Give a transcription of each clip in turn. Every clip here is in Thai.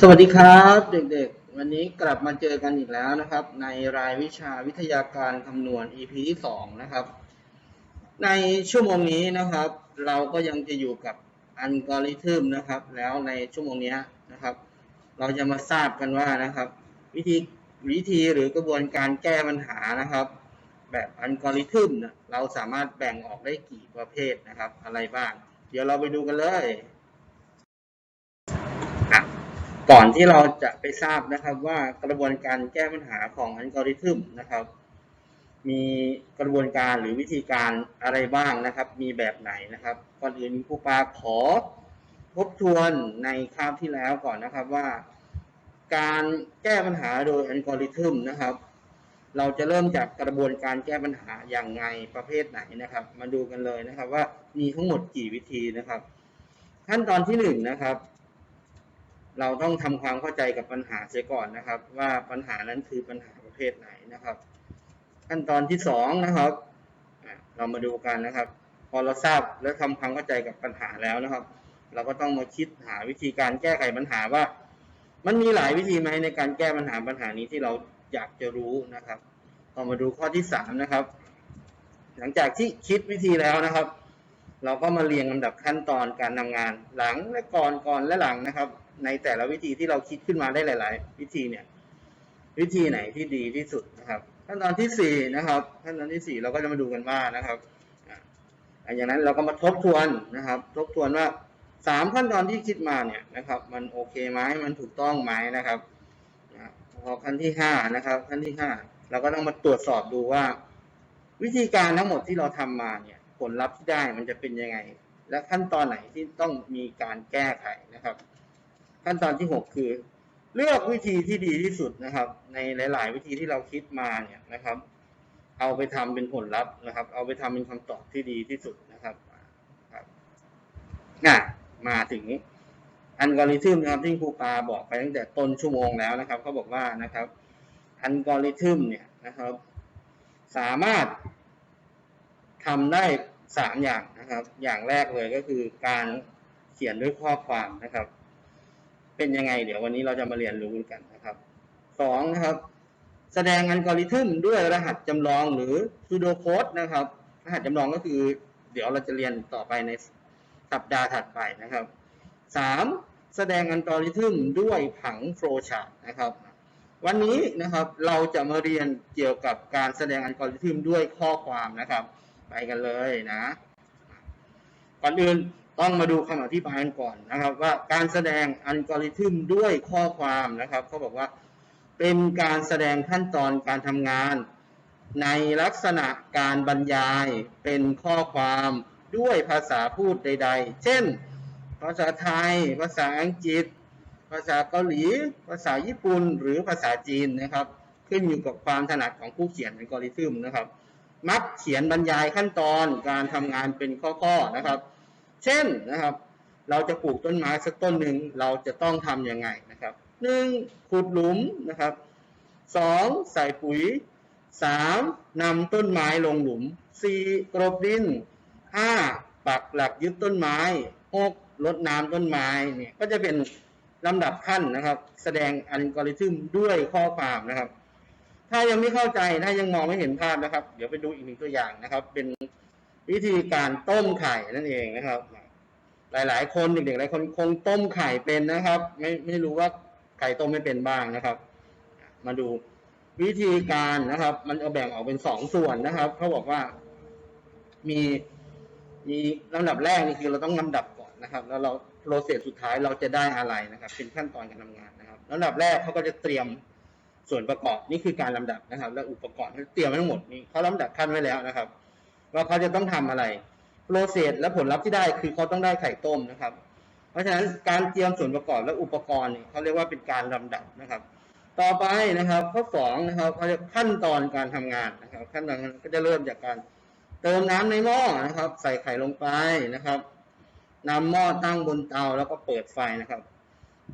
สวัสดีครับเด็กๆ วันนี้กลับมาเจอกันอีกแล้วนะครับ ในรายวิชาวิทยาการคำนวณ EP ที่สองนะครับ ในชั่วโมงนี้นะครับ เราก็ยังจะอยู่กับอัลกอริทึมนะครับ แล้วในชั่วโมงนี้นะครับ เราจะมาทราบกันว่านะครับ วิธีวิธีหรือกระบวนการแก้ปัญหานะครับ แบบอัลกอริทึมเราสามารถแบ่งออกได้กี่ประเภทนะครับ อะไรบ้าง เดี๋ยวเราไปดูกันเลย ก่อนที่เราจะไปทราบนะครับว่ากระบวนการแก้ปัญหาของอัลกอริทึมนะครับ มีกระบวนการหรือวิธีการอะไรบ้างนะครับ มีแบบไหนนะครับ ก่อนอื่นครูปาขอทบทวนในคาบที่แล้วก่อนนะครับว่า การแก้ปัญหาโดยอัลกอริทึมนะครับ เราจะเริ่มจากกระบวนการแก้ปัญหาอย่างไงประเภทไหนนะครับ มาดูกันเลยนะครับว่ามีทั้งหมดกี่วิธีนะครับ ขั้นตอนที่หนึ่งนะครับ เราต้องทำความเข้าใจกับปัญหาเสียก่อนนะครับ ว่าปัญหานั้นคือปัญหาประเภทไหนนะครับ ขั้นตอนที่สองนะครับ เรามาดูกันนะครับ พอเราทราบและทำความเข้าใจกับปัญหาแล้วนะครับ เราก็ต้องมาคิดหาวิธีการแก้ไขปัญหาว่า มันมีหลายวิธีไหมในการแก้ปัญหาปัญหานี้ที่เราอยากจะรู้นะครับต่อมาดูข้อที่สามนะครับ หลังจากที่คิดวิธีแล้วนะครับ เราก็มาเรียงลำดับขั้นตอนการทำงานหลังและก่อนก่อนและหลังนะครับ ในแต่ละวิธีที่เราคิดขึ้นมาได้หลาย ๆ วิธีเนี่ย วิธีไหนที่ดีที่สุดนะครับ ขั้นตอนที่สี่นะครับ ขั้นตอนที่สี่เราก็จะมาดูกันว่านะครับอะหลังนั้นเราก็มาทบทวนนะครับ ทบทวนว่าสามขั้นตอนที่คิดมาเนี่ยนะครับ มันโอเคไหมมันถูกต้องไหมนะครับพอขั้นที่ห้านะครับ ขั้นที่ห้าเราก็ต้องมาตรวจสอบดูว่า วิธีการทั้งหมดที่เราทำมาเนี่ย ผลลัพธ์ที่ได้มันจะเป็นยังไง และขั้นตอนไหนที่ต้องมีการแก้ไขนะครับ ขั้นตอนที่หกคือ เลือกวิธีที่ดีที่สุดนะครับ ในหลาย ๆ วิธีที่เราคิดมาเนี่ยนะครับ เอาไปทำเป็นผลลัพธ์นะครับ เอาไปทำเป็นคำตอบที่ดีที่สุดนะครับครับน่ะมาถึงอัลกอริทึมนะครับที่ครูปาบอกไปตั้งแต่ต้นชั่วโมงแล้วนะครับเขาบอกว่านะครับอัลกอริทึมเนี่ยนะครับ สามารถ ทำได้สามอย่างนะครับ อย่างแรกเลยก็คือการเขียนด้วยข้อความนะครับ เป็นยังไง เดี๋ยววันนี้เราจะมาเรียนรู้กันนะครับสองนะครับ แสดงอัลกอริทึมด้วยรหัสจำลองหรือ pseudo code นะครับ รหัสจำลองก็คือ เดี๋ยวเราจะเรียนต่อไปในสัปดาห์ถัดไปนะครับสามแสดงอัลกอริทึมด้วยผัง flowchart นะครับ วันนี้นะครับเราจะมาเรียนเกี่ยวกับการแสดงอัลกอริทึมด้วยข้อความนะครับ ไปกันเลยนะ ก่อนอื่นต้องมาดูคำอธิบายก่อนนะครับ ว่าการแสดงอัลกอริทึมด้วยข้อความนะครับเขาบอกว่าเป็นการแสดงขั้นตอนการทำงาน ในลักษณะการบรรยายเป็นข้อความด้วยภาษาพูดใด ๆ เช่น ภาษาไทย ภาษาอังกฤษ ภาษาเกาหลี ภาษาญี่ปุ่น หรือภาษาจีนนะครับ ขึ้นอยู่กับความถนัดของผู้เขียนอัลกอริทึมนะครับ มักเขียนบรรยายขั้นตอนการทำงานเป็นข้อๆนะครับ เช่นนะครับ เราจะปลูกต้นไม้สักต้นหนึ่งเราจะต้องทำยังไงนะครับหนึ่งขุดหลุมนะครับสองใส่ปุ๋ยสามนำต้นไม้ลงหลุมสี่กรบดินห้าปักหลักยึดต้นไม้หกลดน้ำต้นไม้เนี่ยก็จะเป็นลำดับขั้นนะครับ แสดงอัลกอริทึมด้วยข้อความนะครับ ถ้ายังไม่เข้าใจถ้ายังมองไม่เห็นภาพนะครับ เดี๋ยวไปดูอีกหนึ่งตัวอย่างนะครับ เป็นวิธีการต้มไข่นั่นเองนะครับ หลาย ๆ คนเด็กๆหลายคนคงต้มไข่เป็นนะครับ ไม่ไม่รู้ว่าไข่ต้มไม่เป็นบ้างนะครับ มาดูวิธีการนะครับ มันเอาแบ่งออกเป็นสองส่วนนะครับเขาบอกว่ามีมีลำดับแรกนี่คือเราต้องลำดับก่อนนะครับ แล้วเราโปรเซสสุดท้ายเราจะได้อะไรนะครับ เป็นขั้นตอนการทำงานนะครับลำดับแรกเขาก็จะเตรียม ส่วนประกอบนี่คือการลำดับนะครับ และอุปกรณ์ที่เตรียมไว้ทั้งหมดนี่เขาลำดับขั้นไว้แล้วนะครับ ว่าเขาจะต้องทำอะไรโปรเซสและผลลัพธ์ที่ได้คือเขาต้องได้ไข่ต้มนะครับ เพราะฉะนั้นการเตรียมส่วนประกอบและอุปกรณ์เนี่เขาเรียกว่าเป็นการลำดับนะครับ ต่อไปนะครับ ข้อสองนะครับเขาเรียกขั้นตอนการทำงานนะครับ ขั้นตอนก็จะเริ่มจากการเติมน้ำในหม้อนะครับ ใส่ไข่ลงไปนะครับนำหม้อตั้งบนเตาแล้วก็เปิดไฟนะครับ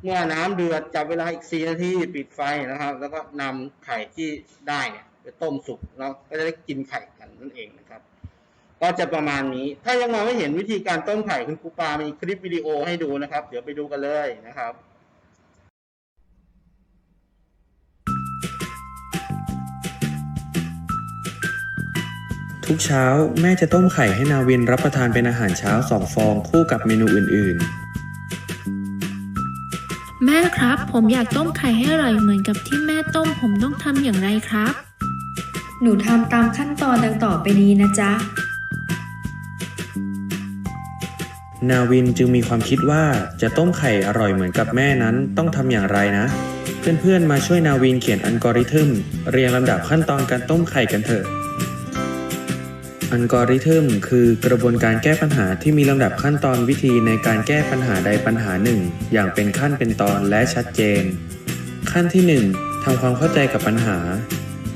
เมื่อน้ำเดือดจับเวลาอีกสี่นาทีปิดไฟนะครับ แล้วก็นำไข่ที่ได้เนี่ยไปต้มสุกเราก็จะได้กินไข่กันนั่นเองนะครับ ก็จะประมาณนี้ ถ้ายังมองไม่เห็นวิธีการต้มไข่คุณครูปา มีคลิปวิดีโอให้ดูนะครับ เดี๋ยวไปดูกันเลยนะครับทุกเช้าแม่จะต้มไข่ให้นาวินรับประทานเป็นอาหารเช้าสองฟองคู่กับเมนูอื่น ๆ ม่ครับ ผมอยากต้มไข่ให้อร่อยเหมือนกับที่แม่ต้ม ผมต้องทำอย่างไรครับ หนูทำตามขั้นตอนดังต่อไปนี้นะจ๊ะๆนาวินจึงมีความคิดว่าจะต้มไข่อร่อยเหมือนกับแม่นั้นต้องทำอย่างไรนะ เพื่อนๆมาช่วยนาวินเขียนอัลกอริทึม เรียงลำดับขั้นตอนการต้มไข่กันเถอะ อัลกอริทึมคือกระบวนการแก้ปัญหาที่มีลำดับขั้นตอนวิธีในการแก้ปัญหาใดปัญหาหนึ่ง อย่างเป็นขั้นเป็นตอนและชัดเจน ขั้นที่ 1ทำความเข้าใจกับปัญหา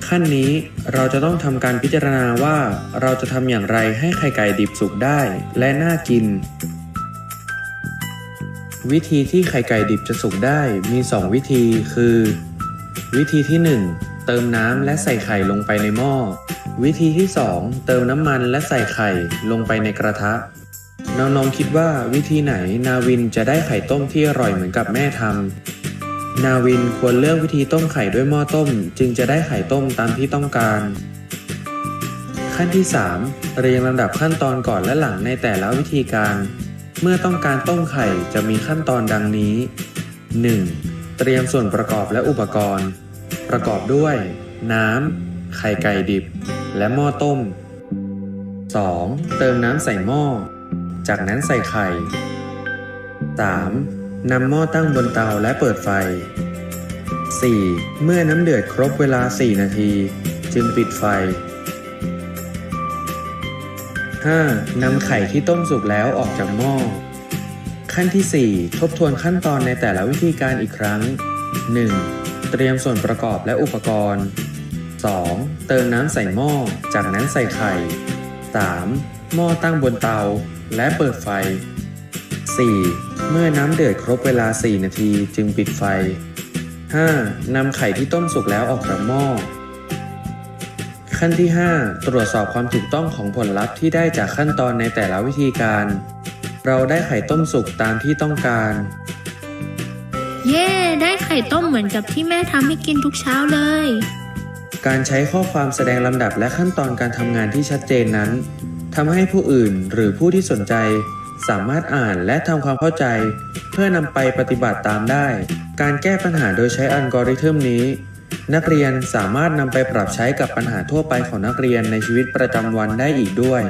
ขั้นนี้เราจะต้องทำการพิจารณาว่าเราจะทำอย่างไรให้ไข่ไก่ดิบสุกได้และน่ากิน วิธีที่ไข่ไก่ดิบจะสุกได้มี 2 วิธีคือ วิธีที่ 1 เติมน้ำและใส่ไข่ลงไปในหม้อ วิธีที่ 2 เติมน้ำมันและใส่ไข่ลงไปในกระทะ น้องๆคิดว่าวิธีไหนนาวินจะได้ไข่ต้มที่อร่อยเหมือนกับแม่ทำนาวินควรเลือกวิธีต้มไข่ด้วยหม้อต้ม จึงจะได้ไข่ต้มตามที่ต้องการ ขั้นที่ 3 เรียงลำดับขั้นตอนก่อนและหลังในแต่ละวิธีการ เมื่อต้องการต้มไข่จะมีขั้นตอนดังนี้ 1. เตรียมส่วนประกอบและอุปกรณ์ ประกอบด้วย น้ำไข่ไก่ดิบ และหม้อต้ม 2. เติมน้ำใส่หม้อ จากนั้นใส่ไข่ 3. นำหม้อตั้งบนเตาและเปิดไฟ 4. เมื่อน้ำเดือดครบเวลา 4 นาที จึงปิดไฟ 5. นำไข่ที่ต้มสุกแล้วออกจากหม้อ ขั้นที่ 4 ทบทวนขั้นตอนในแต่ละวิธีการอีกครั้ง 1. เตรียมส่วนประกอบและอุปกรณ์ 2. เติมน้ำใส่หม้อ จากนั้นใส่ไข่ 3. หม้อตั้งบนเตา และเปิดไฟ 4. เมื่อน้ำเดือดครบเวลา 4 นาทีจึงปิดไฟ 5. นำไข่ที่ต้มสุกแล้วออกจากหม้อ ขั้นที่ 5 ตรวจสอบความถูกต้องของผลลัพธ์ที่ได้จากขั้นตอนในแต่ละวิธีการ เราได้ไข่ต้มสุกตามที่ต้องการ เย้ ได้ไข่ต้มเหมือนกับที่แม่ทำให้กินทุกเช้าเลย การใช้ข้อความแสดงลำดับและขั้นตอนการทำงานที่ชัดเจนนั้นทำให้ผู้อื่นหรือผู้ที่สนใจ สามารถอ่านและทำความเข้าใจ เพื่อนำไปปฏิบัติตามได้ การแก้ปัญหาโดยใช้อัลกอริทึมนี้ นักเรียนสามารถนำไปปรับใช้กับปัญหาทั่วไปของนักเรียนในชีวิตประจำวันได้อีกด้วย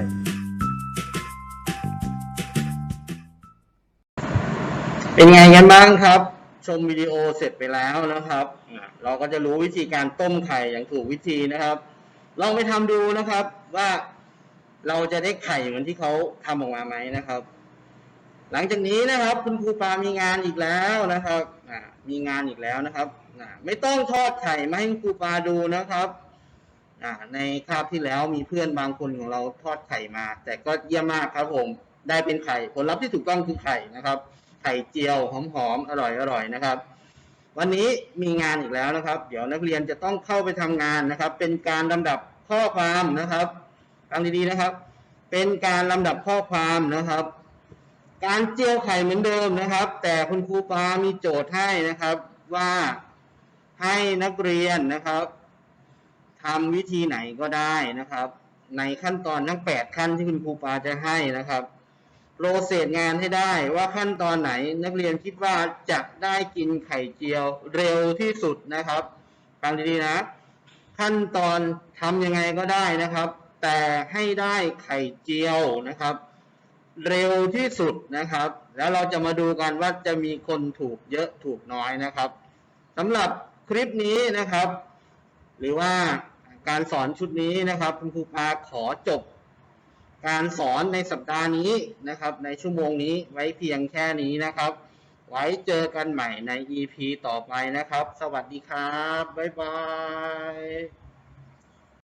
เป็นไงกันบ้างครับ ชมวิดีโอเสร็จไปแล้วนะครับ เราก็จะรู้วิธีการต้มไข่อย่างถูกวิธีนะครับ ลองไปทำดูนะครับว่าเราจะได้ไข่เหมือนที่เขาทำออกมาไหมนะครับ หลังจากนี้นะครับ คุณครูปามีงานอีกแล้วนะครับมีงานอีกแล้วนะครับไม่ต้องทอดไข่มาให้ครูปาดูนะครับในคาบที่แล้วมีเพื่อนบางคนของเราทอดไข่มา แต่ก็เยี่ยมมากครับผมได้เป็นไข่ผลลัพธ์ที่ถูกต้องคือไข่นะครับ ไข่เจียวหอมๆอร่อยๆนะครับ วันนี้มีงานอีกแล้วนะครับ เดี๋ยวนักเรียนจะต้องเข้าไปทำงานนะครับ เป็นการลำดับข้อความนะครับฟังดีๆนะครับ เป็นการลำดับข้อความนะครับ การเจียวไข่เหมือนเดิมนะครับ แต่คุณครูปามีโจทย์ให้นะครับว่าให้นักเรียนนะครับทำวิธีไหนก็ได้นะครับ ในขั้นตอนทั้ง 8 ขั้นที่คุณครูปาจะให้นะครับ โปรเซสงานให้ได้ว่าขั้นตอนไหนนักเรียนคิดว่าจะได้กินไข่เจียวเร็วที่สุดนะครับฟังดีๆนะ ขั้นตอนทำยังไงก็ได้นะครับ แต่ให้ได้ไข่เจียวนะครับ เร็วที่สุดนะครับ แล้วเราจะมาดูกันว่าจะมีคนถูกเยอะถูกน้อยนะครับสำหรับคลิปนี้นะครับ หรือว่าการสอนชุดนี้นะครับ คุณครูพาขอจบ การสอนในสัปดาห์นี้นะครับ ในชั่วโมงนี้ไว้เพียงแค่นี้นะครับ ไว้เจอกันใหม่ใน EP ต่อไปนะครับ สวัสดีครับ บ๊ายบาย